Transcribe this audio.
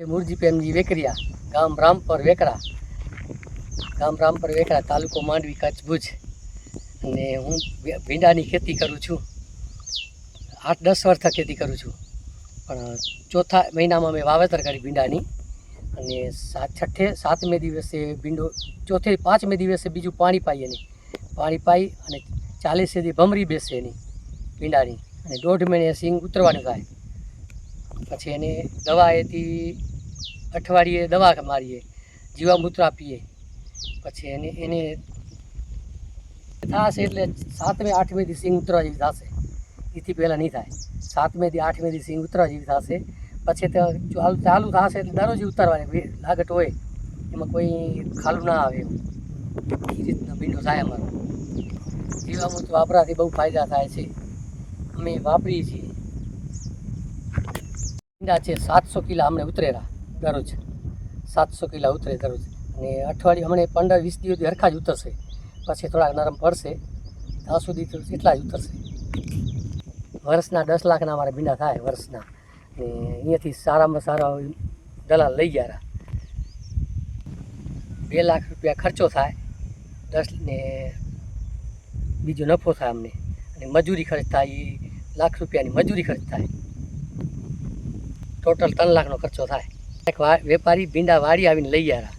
એ મૂળજી પ્રેમજી વેકરિયા, ગામ રામપર વેકરા. ગામ રામપર વેકરા, તાલુકો માંડવી, કચ્છ, ભુજ. અને હું ભીંડાની ખેતી કરું છું. આઠ, દસ વર્ષ ખેતી કરું છું. પણ ચોથા મહિનામાં મેં વાવેતર કરી ભીંડાની. અને સાત, છઠ્ઠે, સાતમે દિવસે ભીંડો, ચોથે, પાંચમે દિવસે બીજું પાણી પાઈ એની પાણી પાઈ અને ચાલીસ સુધી ભમરી બેસે એની ભીંડાની. અને દોઢ મહિને સિંગ ઉતરવાનું થાય. પછી એને દવા એથી અઠવાડિયે દવા મારીએ જીવામૂત્ર આપીએ. પછી એને એને થશે એટલે સાતમે આઠમેથી સિંગ ઉતરવા જેવી થશે. એથી પહેલાં નહીં થાય. સાતમેથી આઠમેથી સિંગ ઉતરવા જેવી થશે. પછી તો ચાલુ ચાલુ થશે એટલે દરરોજ ઉતારવાની લાગટ હોય. એમાં કોઈ ખાલું ના આવે એવું એ રીતનો ભીંડો થાય અમારો. જીવામૂત્ર વાપરાથી બહુ ફાયદા થાય છે. અમે વાપરીએ છીએ. ભીંડા છે, સાતસો કિલા અમને ઉતરેલા દરરોજ સાતસો કિલા ઉતરે દરરોજ અને અઠવાડિયે હમણાં પંદર વીસ દિવસથી હરખા જ ઉતરશે. પછી થોડાક નરમ પડશે. ત્યાં સુધી તો એટલા જ ઉતરશે. વર્ષના દસ લાખના અમારા ભીંડા થાય વર્ષના. ને અહીંયાથી સારામાં સારા દલાલ લઈ ગયા બે લાખ રૂપિયા ખર્ચો થાય. દસ ને બીજો નફો થાય અમને. અને મજૂરી ખર્ચ થાય, એ લાખ રૂપિયાની મજૂરી ખર્ચ થાય. ટોટલ ત્રણ લાખનો ખર્ચો થાય. એક વેપારી ભીંડા વાડી આવીને લઈ ગયા